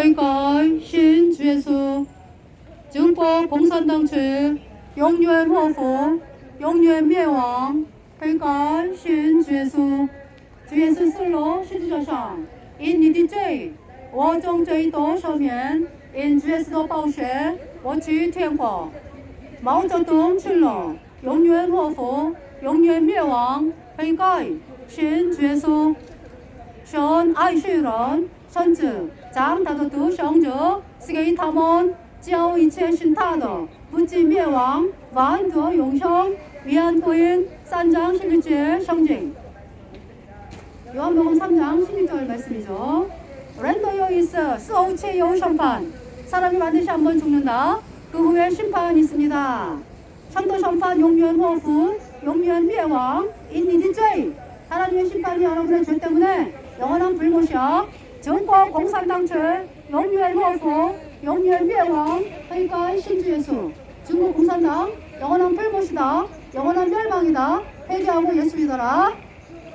뱅건, 신, 주예수, 증포, 공산당출, 용유엔 호후, 용유엔 미왕, 뱅건, 신, 주예수, 주예수 슬로, 신주저상, 인니디제이, 워정제이도 서면, 인주예수도 바우쉐, 워치 텐호, 마오쩌둥 출로, 용유엔 호후, 용유엔 미왕, 뱅건, 신, 주예수, 션, 아이슈런, 爱世人，甚至将他的独生者赐给他们，叫一切信他的不至灭亡，反得永生。위안福音三章十六节圣经。 요한복음 3장 16절 말씀이죠. 랜더여 있어 스오체요 심판. 사람이 반드시 한 번 죽는다. 그 후에 심판이 있습니다. 천도 심판永远 호후,永远 멸망, 인니디 죄. 하나님의 심판이 여러분의 죄 때문에 영원한 불못이야. 정권 공산당체, 永远 호후, 永远 멸망, 그러니까 신주 예수. 중국 공산당, 영원한 불못이다. 영원한 멸망이다. 회개하고 예수 믿어라.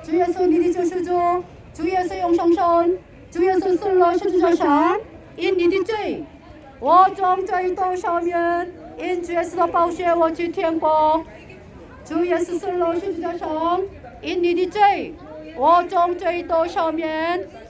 主耶稣，你的救赎主，主耶稣永生神，主耶稣死了十字架上，因你的罪，我将罪都赦免，因主耶稣的宝血，我去天国。主耶稣死了十字架上，因你的罪，我将罪都赦免，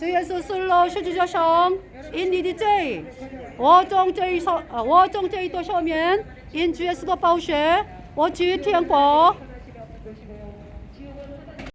四月十四日十九时钟 in 我种这一双我种这一朵小棉 in gs 的宝雪我去天国。